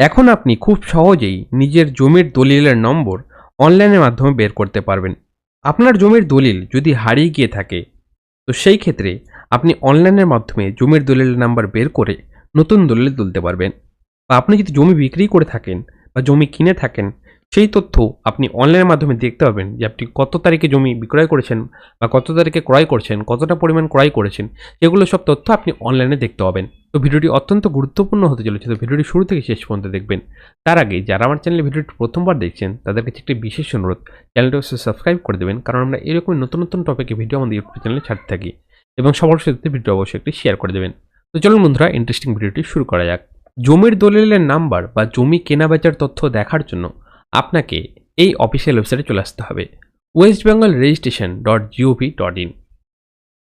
এখন আপনি খুব সহজেই নিজের জমির দলিলের নম্বর অনলাইনের মাধ্যমে বের করতে পারবেন। আপনার জমির দলিল যদি হারিয়ে গিয়ে থাকে, তো সেই ক্ষেত্রে আপনি অনলাইনের মাধ্যমে জমির দলিলের নাম্বার বের করে নতুন দলিল তুলতে পারবেন। বা আপনি যদি জমি বিক্রি করে থাকেন বা জমি কিনে থাকেন সেই তথ্য আপনি অনলাইনের মাধ্যমে দেখতে পাবেন যে আপনি কত তারিখে জমি বিক্রয় করেছেন বা কত তারিখে ক্রয় করছেন, কতটা পরিমাণ ক্রয় করেছেন, এগুলো সব তথ্য আপনি অনলাইনে দেখতে পাবেন। তো ভিডিওটি অত্যন্ত গুরুত্বপূর্ণ হতে চলেছে। তো ভিডিওটি শুরু থেকে শেষ পর্যন্ত দেখবেন। তার আগে যারা আমার চ্যানেলে ভিডিওটি প্রথমবার দেখছেন, তাদের কাছে একটি বিশেষ অনুরোধ, চ্যানেলটি অবশ্যই সাবস্ক্রাইব করে দেবেন, কারণ আমরা এরকম নতুন নতুন টপিকে ভিডিও আমাদের ইউটিউব চ্যানেলে ছাড়তে থাকি এবং সবার সাথে ভিডিও অবশ্যই একটি শেয়ার করে দেবেন। তো চলুন বন্ধুরা ইন্টারেস্টিং ভিডিওটি শুরু করা যাক। জমির দলিলের নাম্বার বা জমি কেনা বেচার তথ্য দেখার জন্য আপনাকে এই অফিসিয়াল ওয়েবসাইটে চলে আসতে হবে। West Bengal registration dot gov dot in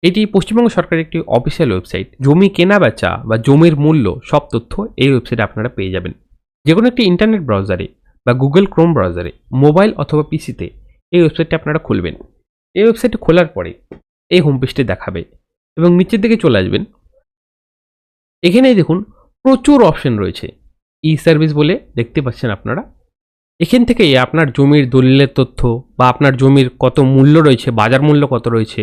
এটি পশ্চিমবঙ্গ সরকারের একটি অফিসিয়াল ওয়েবসাইট। জমি কেনা, বেচা বা জমির মূল্য সব তথ্য এই ওয়েবসাইটে আপনারা পেয়ে যাবেন। যে কোনো একটি ইন্টারনেট ব্রাউজারে বা গুগল ক্রোম ব্রাউজারে, মোবাইল অথবা পিসিতে এই ওয়েবসাইটটি আপনারা খুলবেন। এই ওয়েবসাইটটি খোলার পরে এই হোম পেজটি দেখাবে এবং নিচের দিকে চলে আসবেন। এখানেই দেখুন প্রচুর অপশন রয়েছে। ই সার্ভিস বলে দেখতে পাচ্ছেন আপনারা। এখান থেকে আপনার জমির দলিলের তথ্য বা আপনার জমির কত মূল্য রয়েছে, বাজার মূল্য কত রয়েছে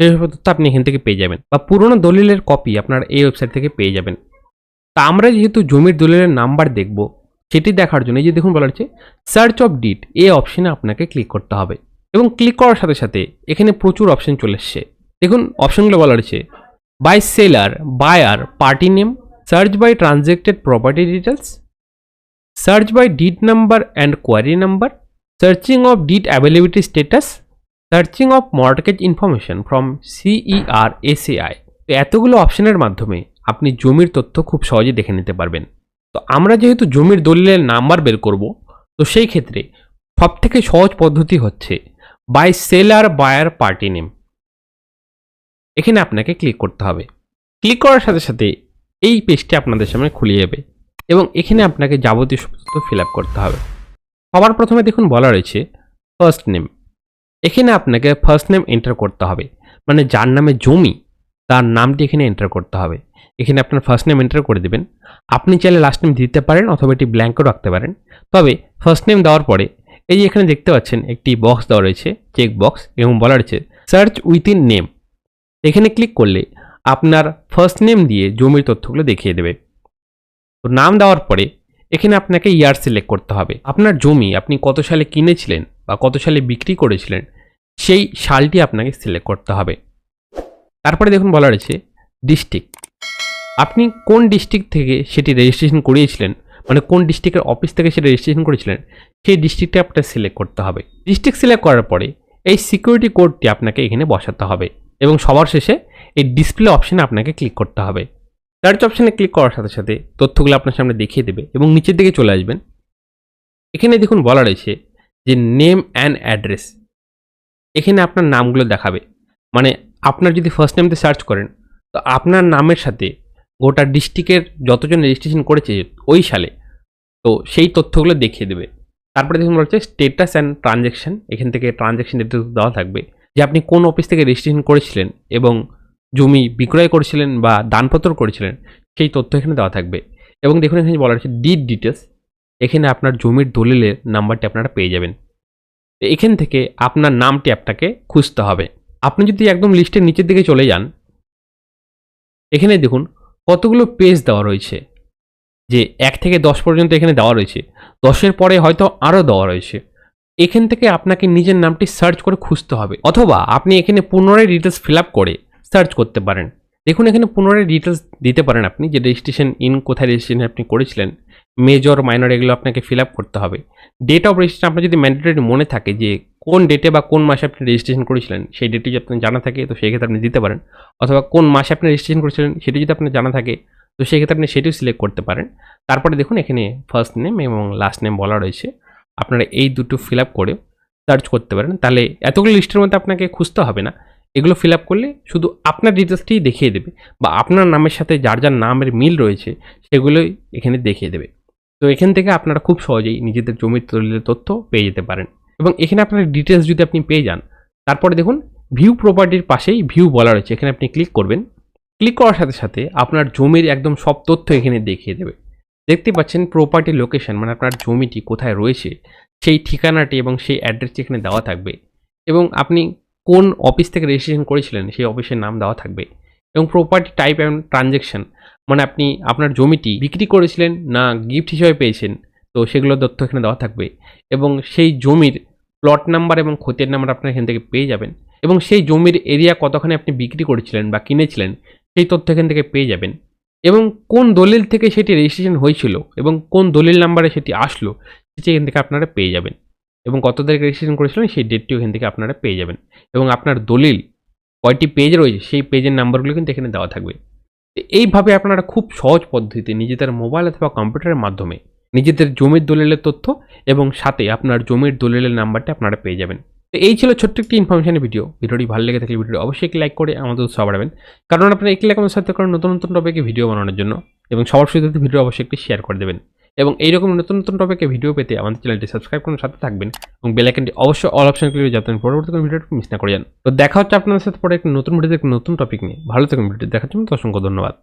সেই সব তথ্য আপনি এখান থেকে পেয়ে যাবেন। বা পুরোনো দলিলের কপি আপনার এই ওয়েবসাইট থেকে পেয়ে যাবেন। তা আমরা যেহেতু জমির দলিলের নাম্বার দেখব, সেটি দেখার জন্য যে দেখুন বলা হচ্ছে সার্চ অফ ডিট এই অপশনে আপনাকে ক্লিক করতে হবে। এবং ক্লিক করার সাথে সাথে এখানে প্রচুর অপশন চলে এসছে। দেখুন অপশনগুলো বলা রয়েছে by seller buyer party name search by transacted property details by deed number and query number searching of deed availability status searching of mortgage information from CER SAI তো এতগুলো অপশনের মাধ্যমে আপনি জমির তথ্য খুব সহজে দেখে নিতে পারবেন। তো আমরা যেহেতু জমির দলিলের নাম্বার বের করব, তো সেই ক্ষেত্রে সবথেকে সহজ পদ্ধতি হচ্ছে by seller buyer party name এখানে আপনাকে ক্লিক করতে হবে। ক্লিক করার সাথে সাথে এই পেজটি আপনাদের সামনে খুলে যাবে। এবং এখানে আপনাকে যাবতীয় সব তথ্য ফিল করতে হবে। সবার প্রথমে দেখুন বলা রয়েছে ফার্স্ট নেম এখানে আপনাকে ফার্স্ট নেম এন্টার করতে হবে। মানে যার নামে জমি, তার নামটি এখানে এন্টার করতে হবে। এখানে আপনার ফার্স্ট নেম এন্টার করে দেবেন। আপনি চাইলে লাস্ট নেম দিতে পারেন অথবা এটি ব্ল্যাঙ্কও রাখতে পারেন। তবে ফার্স্ট নেম দেওয়ার পরে, এই যে এখানে দেখতে পাচ্ছেন, একটি বক্স দেওয়া রয়েছে চেক বক্স এবং বলা রয়েছে সার্চ উইথিন নেম এখানে ক্লিক করলে আপনার ফার্স্ট নেম দিয়ে জমির তথ্যগুলো দেখিয়ে দেবে। তো নাম দেওয়ার পরে এখানে আপনাকে ইয়ার সিলেক্ট করতে হবে। আপনার জমি আপনি কত সালে কিনেছিলেন বা কত সালে বিক্রি করেছিলেন, সেই সালটি আপনাকে সিলেক্ট করতে হবে। তারপরে দেখুন বলা রয়েছে ডিস্ট্রিক্ট। আপনি কোন ডিস্ট্রিক্ট থেকে সেটি রেজিস্ট্রেশন করিয়েছিলেন মানে কোন ডিস্ট্রিক্টের অফিস থেকে সেটা রেজিস্ট্রেশন করেছিলেন, সেই ডিস্ট্রিক্টে আপনাকে সিলেক্ট করতে হবে। ডিস্ট্রিক্ট সিলেক্ট করার পরে এই সিকিউরিটি কোডটি আপনাকে এখানে বসাতে হবে এবং সবার শেষে এই ডিসপ্লে অপশানে আপনাকে ক্লিক করতে হবে। সার্চ অপশানে ক্লিক করার সাথে সাথে তথ্যগুলো আপনার সামনে দেখিয়ে দেবে এবং নিচের দিকে চলে আসবেন। এখানে দেখুন বলা রয়েছে যে নেম অ্যান্ড অ্যাড্রেস এখানে আপনার নামগুলো দেখাবে। মানে আপনার যদি ফার্স্ট নেমতে সার্চ করেন, তো আপনার নামের সাথে গোটা ডিস্ট্রিক্টের যতজন রেজিস্ট্রেশন করেছে ওই সালে, তো সেই তথ্যগুলো দেখিয়ে দেবে। তারপরে দেখুন বলা হচ্ছে স্টেটাস অ্যান্ড ট্রানজ্যাকশন এখান থেকে ট্রানজ্যাকশন দেওয়া থাকবে যে আপনি কোন অফিস থেকে রেজিস্ট্রেশন করেছিলেন এবং জমি বিক্রয় করেছিলেন বা দানপত্র করেছিলেন, সেই তথ্য এখানে দেওয়া থাকবে। এবং দেখুন, এখানে বলা হচ্ছে ডিড ডিটেলস এখানে আপনার জমির দলিলের নাম্বারটি আপনারা পেয়ে যাবেন। এখান থেকে আপনার নামটি আপনাকে খুঁজতে হবে। আপনি যদি একদম লিস্টের নিচের দিকে চলে যান, এখানে দেখুন, কতগুলো পেজ দেওয়া রয়েছে। যে এক থেকে দশ পর্যন্ত এখানে দেওয়া রয়েছে। দশের পরে হয়তো আরও দেওয়া রয়েছে। এখান থেকে আপনাকে নিজের নামটি সার্চ করে খুঁজতে হবে। অথবা আপনি এখানে পুনরায় ডিটেলস ফিল করে সার্চ করতে পারেন। দেখুন, এখানে পুনরায় ডিটেলস দিতে পারেন আপনি যে রেজিস্ট্রেশন ইন কোথায় রেজিস্ট্রেশন আপনি করেছিলেন। মেজর মাইনর এগুলো আপনাকে ফিল আপ করতে হবে। ডেট অফ রেজিস্ট্রেশন আপনার যদি ম্যান্ডেটরি মনে থাকে যে কোন ডেটে বা কোন মাসে আপনি রেজিস্ট্রেশন করেছিলেন, সেই ডেটটি যদি আপনার জানা থাকে, তো সেই ক্ষেত্রে আপনি দিতে পারেন। অথবা কোন মাসে আপনি রেজিস্ট্রেশন করেছিলেন, সেটি যদি আপনার জানা থাকে, তো সেই ক্ষেত্রে আপনি সেটিও সিলেক্ট করতে পারেন। তারপরে দেখুন, এখানে ফার্স্ট নেম এবং লাস্ট নেম বলা রয়েছে। আপনারা এই দুটো ফিল আপ করে সার্চ করতে পারেন। তাহলে এতগুলো লিস্টের মধ্যে আপনাকে খুঁজতে হবে না। এগুলো ফিল আপ করলে শুধু আপনার ডিটেলসটিই দেখিয়ে দেবে বা আপনার নামের সাথে যার যার নামের মিল রয়েছে সেগুলোই এখানে দেখিয়ে দেবে। তো এখান থেকে আপনারা খুব সহজেই নিজেদের জমির দলিলের তথ্য পেয়ে যেতে পারেন। এবং এখানে আপনার ডিটেলস যদি আপনি পেয়ে যান, তারপরে দেখুন ভিউ প্রপার্টির পাশেই ভিউ বলা রয়েছে। এখানে আপনি ক্লিক করবেন। ক্লিক করার সাথে সাথে আপনার জমির একদম সব তথ্য এখানে দেখিয়ে দেবে। দেখতে পাচ্ছেন প্রপার্টি লোকেশন মানে আপনার জমিটি কোথায় রয়েছে, সেই ঠিকানাটি এবং সেই অ্যাড্রেসটি এখানে দেওয়া থাকবে। এবং আপনি কোন অফিস থেকে রেজিস্ট্রেশন করেছিলেন, সেই অফিসের নাম দেওয়া থাকবে। এবং প্রপার্টি টাইপ অ্যান্ড ট্রানজ্যাকশন মানে আপনি আপনার জমিটি বিক্রি করেছিলেন না গিফট হিসেবে পেয়েছেন, তো সেগুলো তথ্য এখানে দেওয়া থাকবে। এবং সেই জমির প্লট নাম্বার এবং ক্ষতির নাম্বার আপনার এখান থেকে পেয়ে যাবেন। এবং সেই জমির এরিয়া কতখানি আপনি বিক্রি করেছিলেন বা কিনেছিলেন, সেই তথ্য এখান থেকে পেয়ে যাবেন। এবং কোন দলিল থেকে সেটি রেজিস্ট্রেশন হয়েছিল এবং কোন দলিল নাম্বারে সেটি আসলো, সেটি এখান থেকে আপনারা পেয়ে যাবেন। এবং কত তারিখ রেজিস্ট্রেশন করেছিলেন সেই ডেটটিও এখান থেকে আপনারা পেয়ে যাবেন। এবং আপনার দলিল কয়টি পেজ রয়েছে সেই পেজের নাম্বারগুলো কিন্তু এখানে দেওয়া থাকবে। এইভাবে আপনারা খুব সহজ পদ্ধতিতে নিজেদের মোবাইল অথবা কম্পিউটারের মাধ্যমে নিজেদের জমির দলিলের তথ্য এবং সাথে আপনার জমির দলিলের নাম্বারটা আপনারা পেয়ে যাবেন। তো এই ছিল ছোট্ট একটি ইনফরমেশনের ভিডিও ভিডিওটি ভালো লেগে থাকলে ভিডিওটি অবশ্যই লাইক করে আমাদের উৎসাহ বাড়াবেন। কারণ আপনারা একটি লাইক আমাদের সাথে করেন নতুন নতুন টপিকে ভিডিও বানানোর জন্য এবং সবার সাথে ভিডিও অবশ্যই একটি শেয়ার করে দেবেন। এবং এইরকম নতুন নতুন টপিকে ভিডিও পেতে আমাদের চ্যানেলটি সাবস্ক্রাইব করুন, সাথে থাকবেন এবং বেলাইকনটি অবশ্যই অল অপশন ক্লিক যাতে পরবর্তী ভিডিওটি মিস না করে। যান তো দেখা হচ্ছে আপনাদের সাথে পরে একটি নতুন ভিডিওতে নতুন টপিক নিয়ে। ভালো থাকুন ভিডিও দেখার জন্য অসংখ্য ধন্যবাদ।